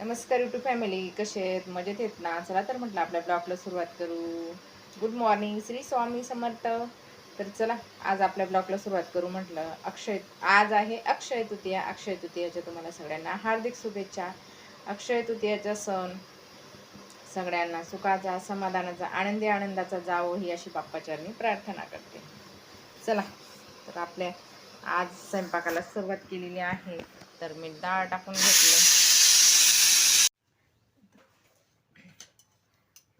नमस्कार YouTube family कसे आहेत? मजेत आहेत ना? चला तर म्हटलं आपल्या ब्लॉगला सुरुवात करू. Good morning Shri Swami Samarth. तर चला आज आपल्या ब्लॉगला सुरुवात करू म्हटलं. अक्षय आज आहे अक्षय तृतीया. अक्षय तृतीयाच्या तुम्हाला सगळ्यांना हार्दिक शुभेच्छा. अक्षय तृतीयाचा सण सगळ्यांना सुखाचा समाधानाचा आनंदी आनंदाचा जावो ही अशी बाप्पाचरणी प्रार्थना करते. चला तर आपल्या आज स्वयंपाकाला सुरुवात केलेली आहे. तर मी डाळ टाकून घेतलं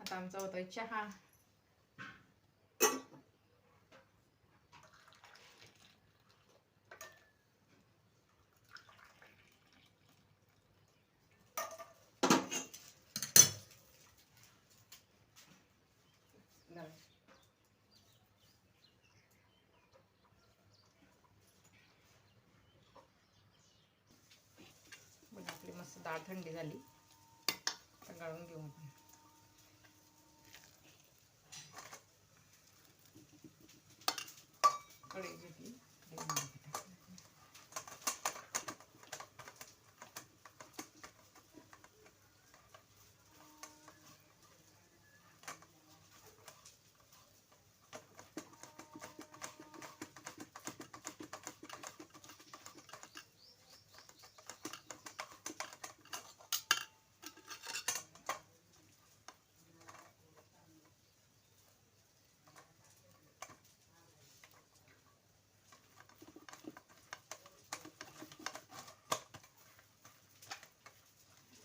आता आमचा होतोय चहा बघ आपली मस्त डाळ थंडी झाली गळून गाळून घेऊ आपण कढई घेतली कढईमध्ये टाकलं.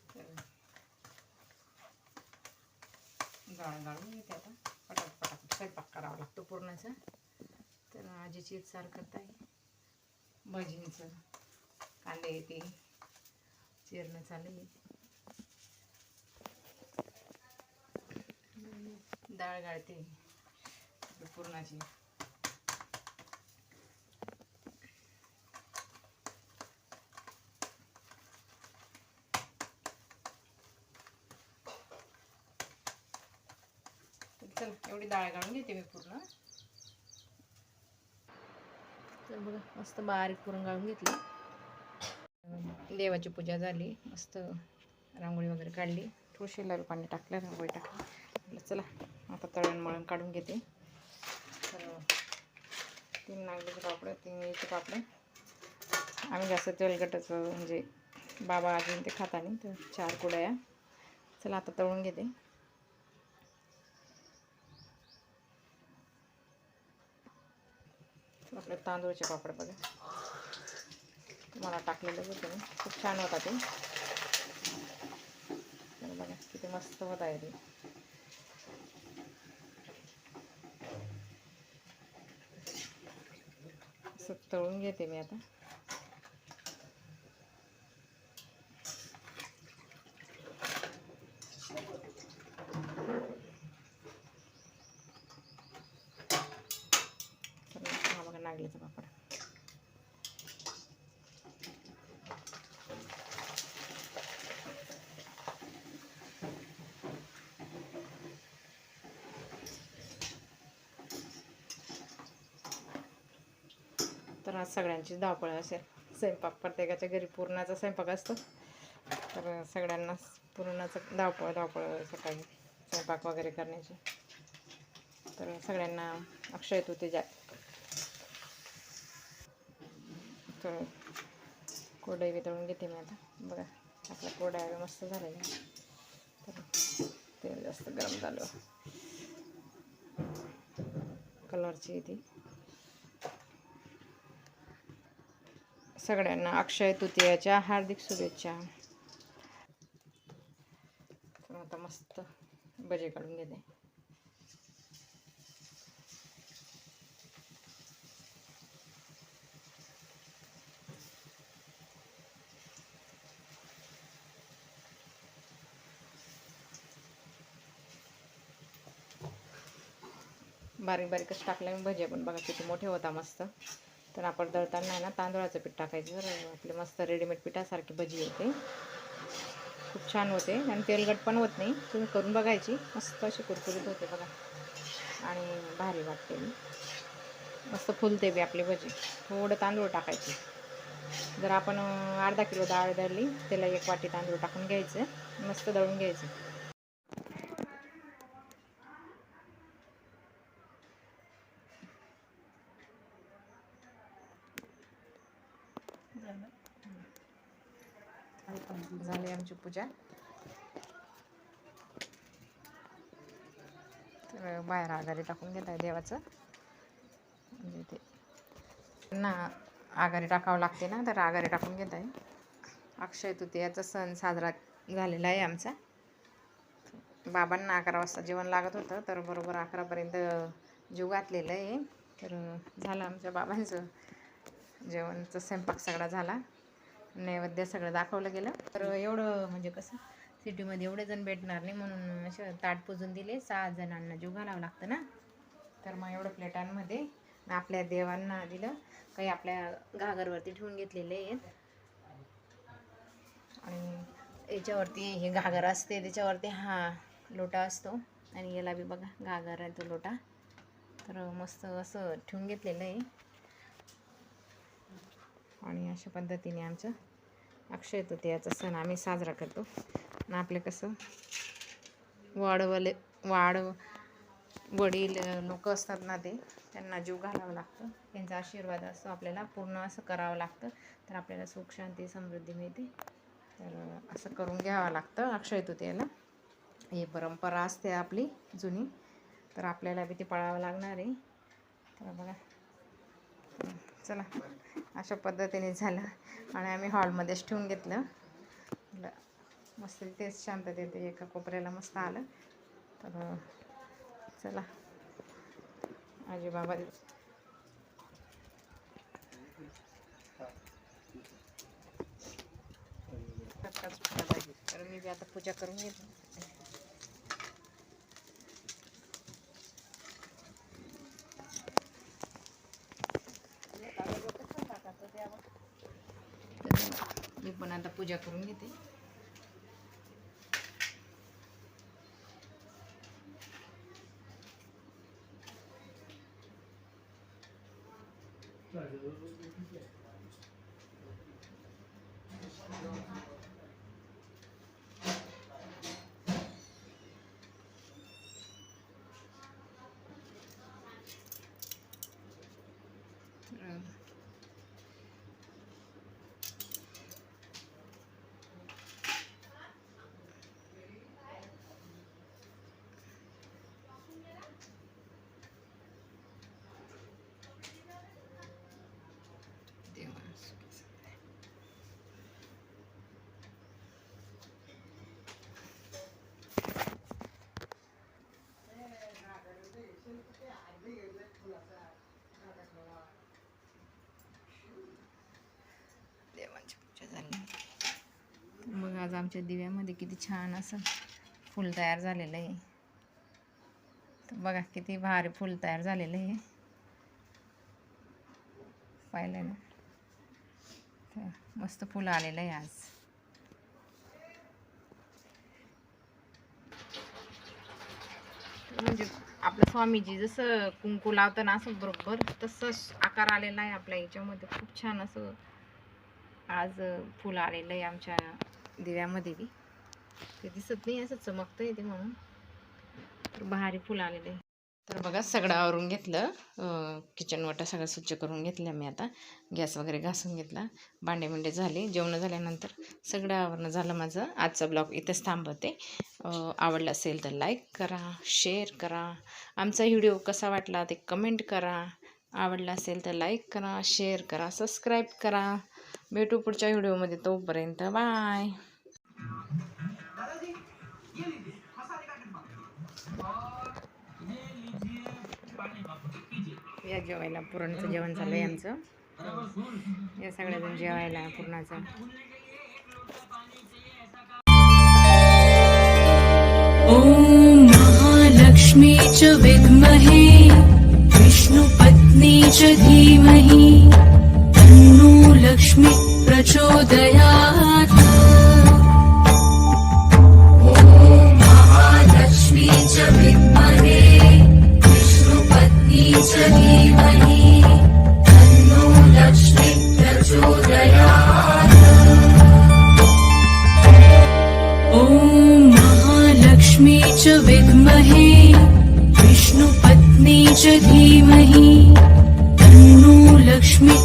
तर गाळ गाळून घेते आता. पटापट पटापट. स्वयंपाक करावा लागतो पुरणाचा. तर आजीची सार आहे. भजींचं. कांदे येते. चिरणं चालू आहे डाळ गाळते. पुरणाची. चल एवढी डाळ गाळून घेते मी पूर्ण. तर बघा मस्त बारीक करून गाळून घेतली. देवाची पूजा झाली मस्त रांगोळी वगैरे काढली. थोडीशी लाल पाणी टाकलं रांगोळी टाकली. चला आता तळण मळण काढून घेते. तर तीन नागलीचे पापड तीन याचे पापड आम्ही जास्त तेलकटाचं म्हणजे बाबा अजून ते खाता नाही तर चार कुड्या. चला आता तळून घेते. आपले तांदूळचे पापड बघा. तुम्हाला टाकलेलं होतं मी खूप छान होता ते. बघा किती मस्त होत आहे ते. असं तळून घेते मी आता तर हा पापड. तर आज सगळ्यांची धावपळ असेल. स्वयंपाक प्रत्येकाच्या घरी पूर्णाचा स्वयंपाक असतो. तर सगळ्यांना पूर्णाचं धावपळ धावपळ सकाळी स्वयंपाक वगैरे करण्याची. तर सगळ्यांना अक्षय तृतीया तर कोरडई वितळून घेते मी आता. बघा आपला कोरडा मस्त झालेला तर तेल जास्त गरम झालं. कलरची ती. सगळ्यांना अक्षय तृतीयाच्या हार्दिक शुभेच्छा. आता मस्त भजे काढून घेते. बारीक बारीकच टाकल्या. मी भजे पण बघा किती मोठे होता मस्त. तर आपण दळताना आहे ना तांदळाचं पीठ टाकायचं तर आपले मस्त रेडीमेड पिठासारखी भजी होते खूप छान होते. आणि तेलकट पण होत नाही. तुम्ही करून बघायची. मस्त अशी कुरकुरीत होते बघा. आणि भारी वाटते. मस्त फुलते बी आपली भजी. थोडं तांदूळ टाकायचे. जर आपण अर्धा किलो डाळ दळली त्याला एक वाटी तांदूळ टाकून घ्यायचं. मस्त दळून घ्यायचं. झाली पूजा. तर बाहेर आघारी टाकून घेत आहे देवाचं. म्हणजे ते ना आघारी टाकावं लागते ना तर आघारी टाकून घेत आहे अक्षय तृतीयाचा सण साजरा झालेला आहे आमचा. बाबांना अकरा वाजता जेवण लागत होतं तर बरोबर अकरापर्यंत जीव घातलेलं आहे. तर झालं आमच्या बाबांचं जेवणचा स्वयंपाक सगळा झाला. नैवेद्य सगळं दाखवलं गेलं. तर एवढं म्हणजे कसं सिटीमध्ये एवढे जण भेटणार नाही म्हणून असं ताट पुजून दिले. सहा जणांना जीव घालावं लागतं ना. तर मग एवढं प्लेटांमध्ये आपल्या देवांना दिलं. काही आपल्या घागरवरती ठेवून घेतलेले आहेत. आणि याच्यावरती हे घागर असते त्याच्यावरती हा लोटा असतो. आणि याला बी बघा घागर आहे तो लोटा. तर मस्त असं ठेवून घेतलेलं आहे. आणि अशा पद्धतीने आमचं अक्षय तृतीयाचा सण आम्ही साजरा करतो. आणि आपलं कसं वाढवले वाढ वडील लोक असतात ना ते त्यांना जीव घालावं लागतं. त्यांचा आशीर्वाद असतो आपल्याला पूर्ण असं करावं लागतं. तर आपल्याला सुख शांती समृद्धी मिळते. तर असं करून घ्यावं लागतं अक्षय तृतीयाला. ही परंपरा असते आपली जुनी. तर आपल्याला बी ती पाळावं लागणार आहे. तर बघा. चला अशा पद्धतीने झालं. आणि आम्ही हॉलमध्येच ठेवून घेतलं. मस्त तेच शांततेत एका कोपऱ्याला मस्त आलं. तर चला. आजी बाबा तर मी बी आता पूजा करून घेतली मी पण आता पूजा करून घेते तर देवा सुखी सदाय. देवांची पूजा आज आमच्या दिव्यामध्ये किती छान असं फूल तयार झालेलं आहे. तर बघा किती भारी फूल तयार झालेलं आहे. पाहिलं ना? तर मस्त फुलं आलेलं आहे आज. म्हणजे आपलं स्वामीजी जसं कुंकू लावतं ना असं बरोबर तसंच आकार आलेला आहे आपल्या याच्यामध्ये. खूप छान असं आज फुलं आलेलं आहे आमच्या दिव्यामध्ये बी. ते दिसत नाही असं चमकतं ते म्हणून. तर भारी फुलं आलेलं आहे तर बघा सगळं आवरून घेतलं. किचन वाटा सगळं स्वच्छ करून घेतलं मी आता. गॅस वगैरे घासून घेतला. भांडे मुंडे झाले. जेवण झाल्यानंतर सगळं आवरणं झालं माझं. आजचा ब्लॉग इथंच थांबवते. आवडलं आवडला असेल तर लाईक करा शेअर करा. आमचा व्हिडिओ कसा वाटला ते कमेंट करा. आवडला असेल तर लाईक करा शेअर करा सबस्क्राईब करा. भेटू पुढच्या व्हिडिओमध्ये तोपर्यंत बाय. या जेवायला पुरणचं जेवण झालं आहे आमचं. या सगळ्याजण जेवायला पुरणाचं. ॐ महालक्ष्मी च विद्महे विष्णुपत्नी च धीमहि। ी च विद्महे विष्णुपत्नी च धीमहि प्रचोदया ॐ महालक्ष्मी च विद्महे विष्णुपत्नी च धीमहि तन्नो लक्ष्मी